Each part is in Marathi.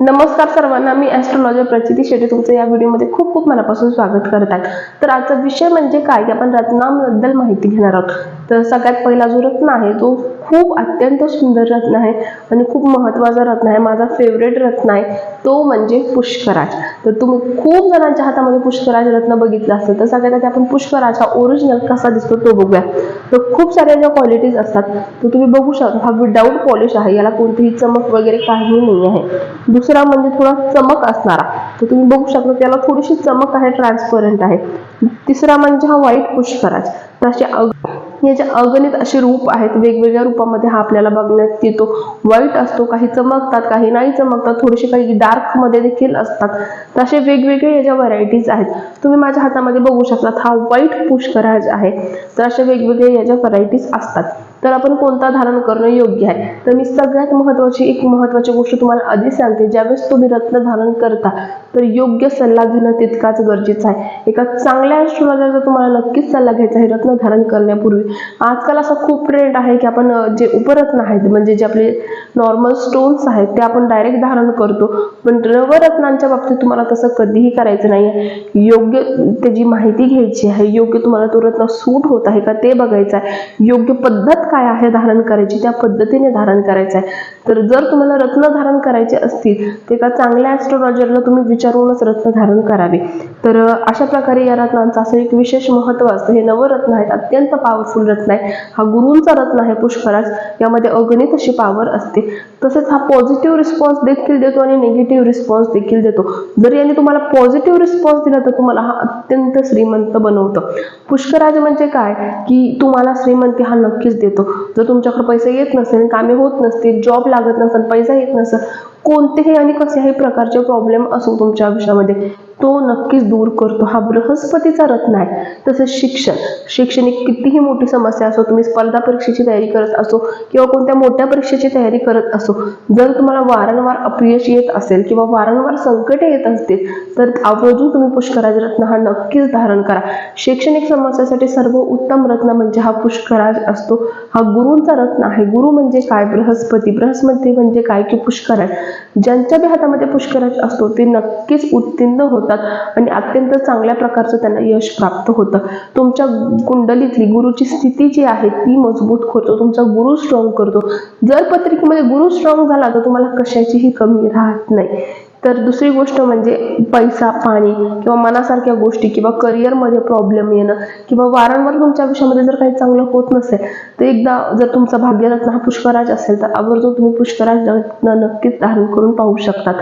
नमस्कार सर्वांना मी ॲस्ट्रॉलॉजर प्रचिती शेट्टी. तुमचं या व्हिडिओमध्ये खूप खूप मनापासून स्वागत करत आहे. तर आजचा विषय म्हणजे काय की आपण रत्नांबद्दल माहिती घेणार आहोत. तर सगळ्यात पहिला जो रत्न आहे तो खूप अत्यंत सुंदर रत्न आहे आणि खूप महत्त्वाचा रत्न आहे. माझा फेवरेट रत्न आहे तो म्हणजे पुष्कराज. तर तुम्ही खूप जणांच्या हातामध्ये पुष्कराज रत्न बघितलं असेल तर सगळ्यात आधी आपण पुष्कराज हा ओरिजिनल कसा दिसतो तो बघूया. तर खूप साऱ्या ज्या क्वालिटीज असतात तर तुम्ही बघू शकता हा विदाऊट पॉलिश आहे याला कोणतीही चमक वगैरे काही नाही आहे. दुसरं म्हणजे थोडा चमक असणारा. तर तुम्ही बघू शकता त्याला थोडीशी चमक आहे ट्रान्सपरंट आहे. तिसरा म्हणजे हा व्हाईट पुष्कराज. तर असे याचे अगणित असे रूप आहेत वेगवेगळ्या रूपामध्ये हा आपल्याला बघण्यात येतो. व्हाईट असतो काही चमकतात काही नाही चमकतात थोडेसे काही डार्कमध्ये देखील असतात. तर असे वेगवेगळे याच्या व्हरायटीज आहेत. तुम्ही माझ्या हातामध्ये बघू शकता हा व्हाईट पुष्कराज आहे. तर अशा वेगवेगळे याच्या व्हरायटीज असतात. तर आपण कोणता धारण करणं योग्य आहे? तर मी सगळ्यात महत्वाची एक महत्वाची गोष्ट तुम्हाला आधी सांगते. ज्यावेळेस तुम्ही रत्न धारण करता तर योग्य सल्ला घेणं तितकाच गरजेचं आहे. एका चांगल्या ॲस्ट्रोलॉजरचा तुम्हाला नक्कीच सल्ला घ्यायचा आहे रत्न धारण करण्यापूर्वी. आजकाल असा खूप ट्रेंड आहे की आपण जे उपरत्न आहेत म्हणजे जे आपले नॉर्मल स्टोन्स आहेत ते आपण डायरेक्ट धारण करतो. पण नवरत्नांच्या बाबतीत तुम्हाला तसं कधीही करायचं नाही आहे योग्य त्याची माहिती घ्यायची आहे. योग्य तुम्हाला तो रत्न सूट होत आहे का ते बघायचं आहे. योग्य पद्धत काय आहे धारण करायची? त्या पद्धतीने धारण करायचं आहे. तर जर तुम्हाला रत्न धारण करायचे असतील तर एका चांगल्या ॲस्ट्रोलॉजरला तुम्ही विचारूनच रत्न धारण करावे. तर अशा प्रकारे या रत्नांचं असं एक विशेष महत्त्व असतं. हे नवरत्न आहेत अत्यंत पॉवरफुल रत्न आहे. हा गुरूंचा रत्न आहे पुष्कराज. यामध्ये अगणित अशी पॉवर असते. तसेच हा पॉझिटिव्ह रिस्पॉन्स देखील देतो आणि निगेटिव्ह रिस्पॉन्स देखील देतो. जर याने तुम्हाला पॉझिटिव्ह रिस्पॉन्स दिला तर तुम्हाला हा अत्यंत श्रीमंत बनवतं. पुष्कराज म्हणजे काय? की तुम्हाला श्रीमंती हा नक्कीच देतो. जर तुमच्याकडे पैसे येत नसेल कामे होत नसतील जॉब लागत नसेल पैसा येत नसेल कोणतेही आणि कसेही प्रकारचे प्रॉब्लेम असो तुमच्या आयुष्यामध्ये तो नक्कीच दूर करतो. हा बृहस्पतीचा रत्न आहे. तसेच शिक्षण. शैक्षणिक कितीही मोठी समस्या असो तुम्ही स्पर्धा परीक्षेची तयारी करत असो किंवा कोणत्या मोठ्या परीक्षेची तयारी करत असो जर तुम्हाला वारंवार अपयश येत असेल किंवा वारंवार संकटे येत असतील तर आवर्जून तुम्ही पुष्कराज रत्न हा नक्कीच धारण करा. शैक्षणिक समस्यासाठी सर्व उत्तम रत्न म्हणजे हा पुष्कराज असतो. हा गुरूंचा रत्न आहे. गुरु म्हणजे काय? बृहस्पती. बृहस्पती म्हणजे काय की पुष्कराज ज्यांच्या बी हातामध्ये पुष्कराज असतो ते नक्कीच उत्तीर्ण होतात. आणि अत्यंत चांगल्या प्रकारचं त्यांना यश प्राप्त होतं. तुमच्या कुंडलीतली गुरुची स्थिती जी आहे ती मजबूत करतो. तुमचा गुरु स्ट्रॉंग करतो. जर पत्रिकेमध्ये गुरु स्ट्रॉंग झाला तर तुम्हाला कशाचीही कमी राहत नाही. तर दुसरी गोष्ट म्हणजे पैसा पाणी किंवा मनासारख्या गोष्टी किंवा करिअरमध्ये प्रॉब्लेम येणं किंवा वारंवार तुमच्या आयुष्यामध्ये जर काही चांगलं होत नसेल तर एकदा जर तुमचा भाग्यरत्न हा पुष्कराज असेल तर आवर्जून तुम्ही पुष्कराज रत्न नक्कीच धारण करून पाहू शकतात.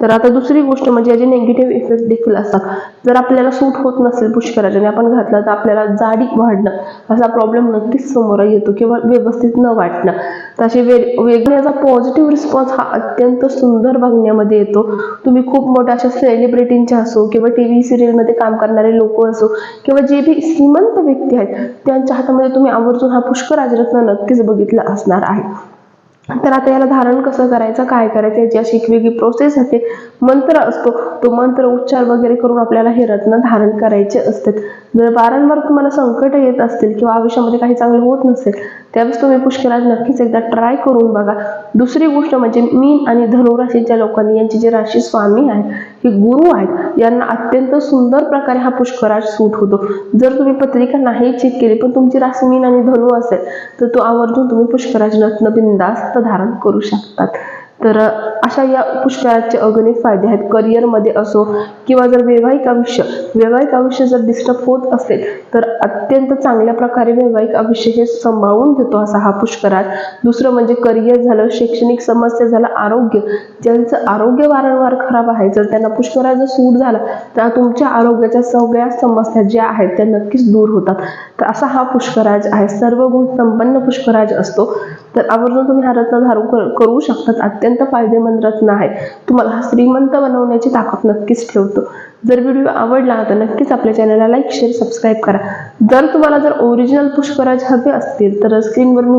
तर आता दुसरी गोष्ट म्हणजे याचे निगेटिव्ह इफेक्ट देखील असतात. जर आपल्याला सूट होत नसेल पुष्कराजाने आपण घातलं तर आपल्याला जाडी वाढणं असा प्रॉब्लेम नक्कीच समोर येतो किंवा व्यवस्थित न वाटणं. तसे वे वेगळ्याचा पॉझिटिव्ह रिस्पॉन्स हा अत्यंत सुंदर बघण्यामध्ये येतो. तुम्ही खूप मोठ्या अशा सेलिब्रिटींच्या असो किंवा टी व्ही सिरियलमध्ये काम करणारे लोक असो किंवा जे बी श्रीमंत व्यक्ती आहेत त्यांच्या हातामध्ये तुम्ही आवर्जून हा पुष्कराज रत्न नक्कीच बघितला असणार आहे. तर आता याला धारण कसं करायचं काय करायचं याची अशी एक वेगळी प्रोसेस असते. मंत्र असतो. तो मंत्र उच्चार वगैरे करून आपल्याला हे रत्न धारण करायचे असतात. जर वारंवार तुम्हाला संकट येत असतील किंवा आयुष्यामध्ये काही चांगलं होत नसेल त्यावेळेस तुम्ही पुष्कराज नक्कीच एकदा ट्राय करून बघा. दुसरी गोष्ट म्हणजे मीन आणि धनुराशीच्या लोकांनी यांचे जे राशी स्वामी आहेत हे गुरु आहेत यांना अत्यंत सुंदर प्रकारे हा पुष्कराज सूट होतो. जर तुम्ही पत्रिका नाही चेक केली पण तुमची राशी मीन आणि धनु असेल तर तो आवर्जून तुम्ही पुष्कराज रत्न बिंदास्त धारण करू शकतात. तर अशा या पुष्कळाचे अगणित फायदे आहेत. करिअरमध्ये असो किंवा जर वैवाहिक आयुष्य वैवाहिक आयुष्य जर डिस्टर्ब होत असेल तर अत्यंत चांगल्या प्रकारे वैवाहिक आयुष्य हे सांभाळून घेतो असा हा पुष्कराज दुसरं म्हणजे करिअर झालं शैक्षणिक समस्या झालं आरोग्य. ज्यांचं आरोग्य वारंवार खराब आहे जर त्यांना पुष्कराज जर सूट झाला तर तुमच्या आरोग्याच्या सगळ्या समस्या ज्या आहेत त्या नक्कीच दूर होतात. तर असा हा पुष्कराज आहे. सर्व गुण संपन्न पुष्कराज असतो. तर आवर्जून तुम्ही हा रत्न धारण करू शकतात. अत्यंत फायदेमंद रत्न आहे. तुम्हाला हा श्रीमंत बनवण्याची ताकद नक्कीच ठेवतो. जर व्हिडिओ आवडला तर नक्कीच आपल्या चॅनलला लाईक शेअर सबस्क्राईब करा. जर तुम्हाला जर ओरिजिनल पुष्पराज हवे असतील तर स्क्रीनवर मी